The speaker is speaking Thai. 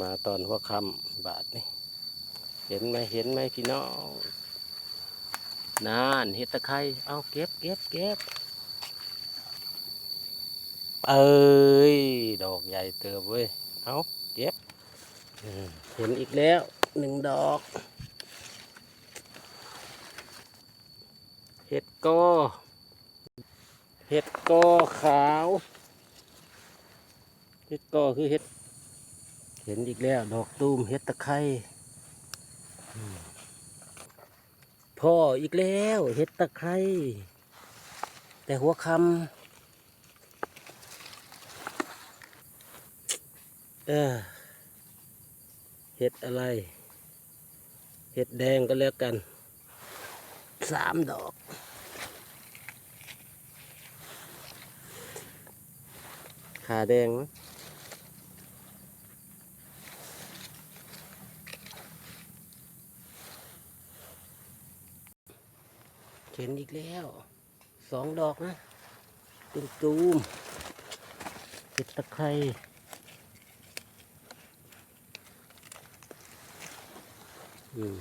มาตอนหัวค่ำบาทนี่เห็นไหมเห็นไหมพี่น้องนานเห็ดตะไคร้เอาเก็บเก็บเก็บเอ้ยดอกใหญ่เติบเว้ยเอาเก็บเห็นอีกแล้วหนึ่งดอกเห็ดกอเห็ดกอขาว เห็ดกอคือเห็ด เห็นอีกแล้ว ดอกตูมเห็ดตะไคร้พ่ออีกแล้วเห็ดตะไคร้แต่หัวคำเออเห็ดอะไร เห็ดแดงก็แล้วกันสามดอกขาแดงมั้ง เห็นอีกแล้ว สองดอกนะตุมตูมเห็ดตะไคร้อืม